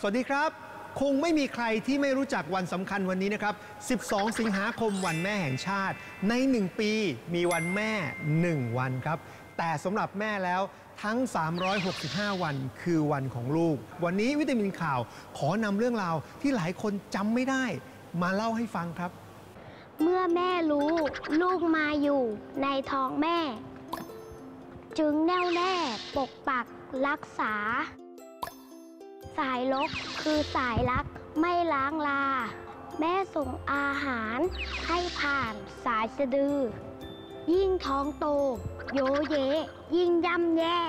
สวัสดีครับ คงไม่มีใครที่ไม่รู้จักวันสำคัญวันนี้นะครับ 12 สิงหาคมวันแม่แห่งชาติ ใน 1 ปีมีวันแม่ 1 วันครับ แต่สำหรับแม่แล้วทั้ง 365 วันคือวันของลูก วันนี้วิตามินข่าวขอนำเรื่องราวที่หลายคนจำไม่ได้ มาเล่าให้ฟังครับ เมื่อแม่รู้ลูกมาอยู่ในท้องแม่ จึงแน่วแน่ปกปักรักษา สายลกคือสายรักไม่ล้างลา แม่ส่งอาหารให้ผ่านสายสะดือ ยิ่งท้องโต โยเย ยิ่งย่ำแย่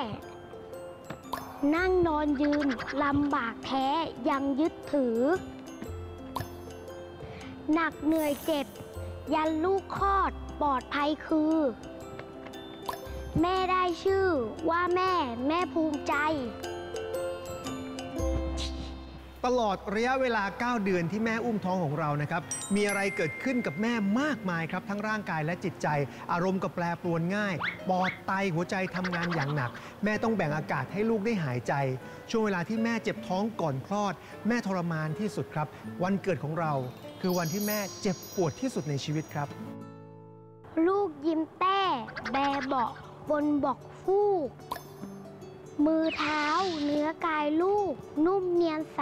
นั่งนอนยืนลำบากแท้ยังยึดถือ หนักเหนื่อยเจ็บ ยันลูกคลอดปลอดภัยคือ แม่ได้ชื่อว่าแม่แม่ภูมิใจ ตลอดระยะเวลา 9 เดือนที่แม่อุ้มท้องของเรานะครับ มีอะไรเกิดขึ้นกับแม่มากมายครับ ทั้งร่างกายและจิตใจ อารมณ์ก็แปรปรวนง่าย ปอดไตหัวใจทำงานอย่างหนัก แม่ต้องแบ่งอากาศให้ลูกได้หายใจ ช่วงเวลาที่แม่เจ็บท้องก่อนคลอด แม่ทรมานที่สุดครับ วันเกิดของเรา คือวันที่แม่เจ็บปวดที่สุดในชีวิตครับ ลูกยิ้มแต้แบเบาะบนบอกฟูก มือเท้าเนื้อกายลูก นุ่มเนียนใส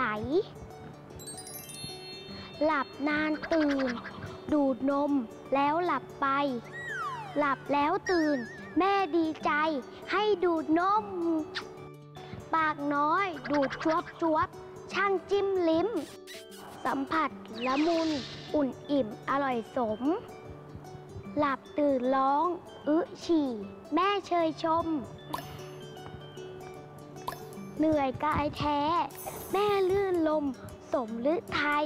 หลับนานตื่น ดูดนมแล้วหลับไป หลับแล้วตื่น แม่ดีใจ ให้ดูดนม ปากน้อยดูดจวบจวบช่างจิ้มลิ้ม สัมผัสละมุน อุ่นอิ่มอร่อยสม หลับตื่นร้อง อึฉี่ แม่เชยชม เหนื่อยกายแท้ แม่ลื่นลม สมฤทัย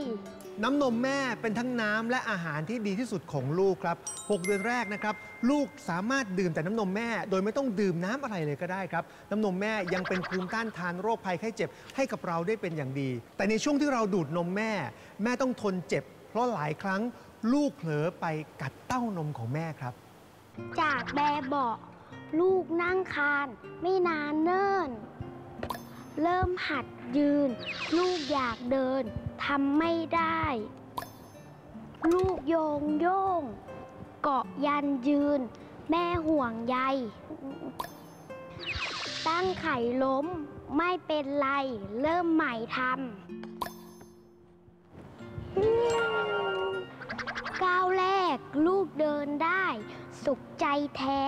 น้ำนมแม่เป็นทั้งน้ำและอาหารที่ดีที่สุดของลูกครับ 6 เดือนแรกนะครับ ลูกสามารถดื่มแต่น้ำนมแม่ โดยไม่ต้องดื่มน้ำอะไรเลยก็ได้ครับ น้ำนมแม่ยังเป็นภูมิต้านทานโรคภัยไข้เจ็บให้กับเราได้เป็นอย่างดี แต่ในช่วงที่เราดูดนมแม่ แม่ต้องทนเจ็บ เพราะหลายครั้งลูกเผลอไปกัดเต้านมของแม่ครับ จากแบเบาะลูกนั่งคานไม่นานเนิ่น เริ่มหัดยืน ลูกอยากเดินทำไม่ได้ ลูกโยงโย่งเกาะยันยืน แม่ห่วงใย ตั้งไข่ล้มไม่เป็นไร เริ่มใหม่ทำก้าวแรกลูกเดินได้ สุขใจแท้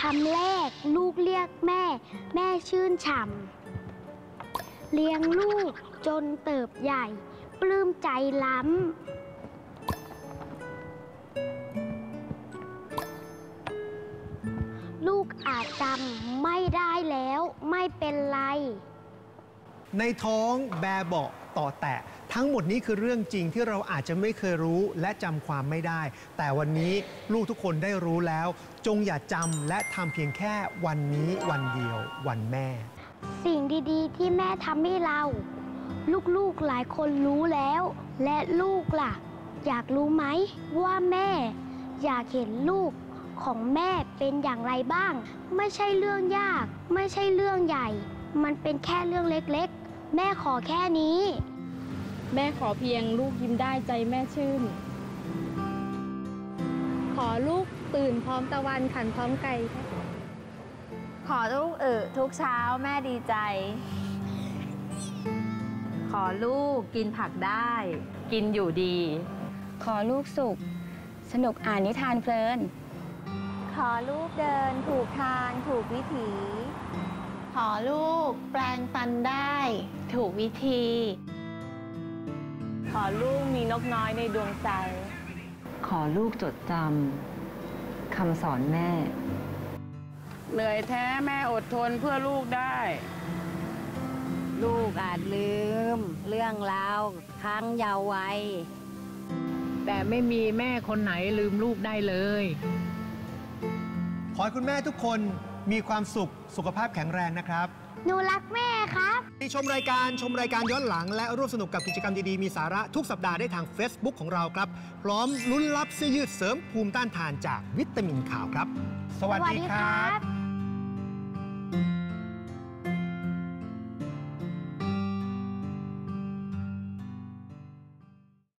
คำแรกลูกเรียกแม่ แม่ชื่นฉ่ำเลี้ยงลูกจนเติบใหญ่ ปลื้มใจล้ำ ลูกอาจจำไม่ได้แล้วไม่เป็นไร ในท้องแบเบาะต่อแตะ ทั้งหมดนี้คือเรื่องจริงที่เราอาจจะไม่เคยรู้และจำความไม่ได้ แต่วันนี้ลูกทุกคนได้รู้แล้ว จงอย่าจำและทำเพียงแค่วันนี้วันเดียว วันแม่ สิ่งดีๆ ที่แม่ทำให้เรา ลูกๆหลายคนรู้แล้ว และลูกล่ะ อยากรู้ไหมว่าแม่ อยากเห็นลูกของแม่เป็นอย่างไรบ้าง ไม่ใช่เรื่องยาก ไม่ใช่เรื่องใหญ่ มันเป็นแค่เรื่องเล็กๆ แม่ขอแค่นี้ แม่ขอเพียงลูกยิ้มได้ใจแม่ชื่น ขอลูกตื่นพร้อมตะวันขันพร้อมไก่ขอลูกเออทุกเช้าแม่ดีใจ ขอลูกกินผักได้ กินอยู่ดี ขอลูกสุข สนุกอ่านนิทานเพลิน ขอลูกเดินถูกทางถูกวิถี ขอลูกแปลงฟันได้ ถูกวิธี ขอลูกมีนกน้อยในดวงใจ ขอลูกจดจำคำสอนแม่ เหนื่อยแท้แม่อดทนเพื่อลูกได้ ลูกอาจลืม เรื่องราวครั้งเยาว์วัยแต่ไม่มีแม่คนไหนลืมลูกได้เลย ขอให้คุณแม่ทุกคนมีความสุขสุขภาพแข็งแรงนะครับ หนูรักแม่ครับที่ชมรายการชมรายการย้อนหลัง และร่วมสนุกกับกิจกรรมดีๆ มีสาระทุกสัปดาห์ได้ทาง Facebook ของเราครับ พร้อมลุ้นรับเสื้อยืดเสริมภูมิต้านทานจากวิตามินข่าวครับ สวัสดีครับ